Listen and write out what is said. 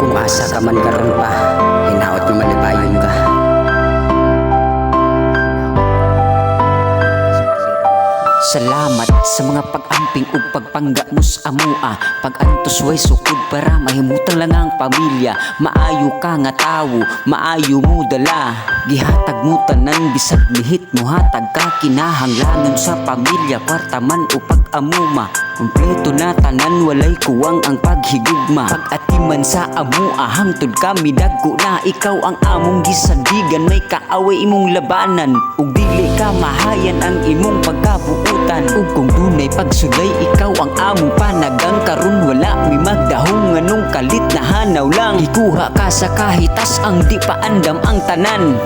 Kung asa ka man karon pa, hinaot Salamat sa mga pag-amping ug pagpangga mus amua Pag-antos way sukod para mahimutan lang ang pamilya. Maayo ka nga tawo, maayo mo dala. Gihatag mo tanan bisag lihit mo hatag ka. Kinahanglanon sa pamilya Kwarta man o pag-amuma Kompleto na tanan walay kuwang ang paghigugma. Pag-atiman sa amua hangtod kami dagko na. Ikaw ang among gisandigan may kaaway imong labanan. Ug dili ka mahayan ang imong pagkabuutan Ug kung dunay pagsuday ikaw ang among panagang. Karon wala mi magdahong nganong kalit na hanaw lang. Ikuha ka sa kahitas ang di paandam ang tanan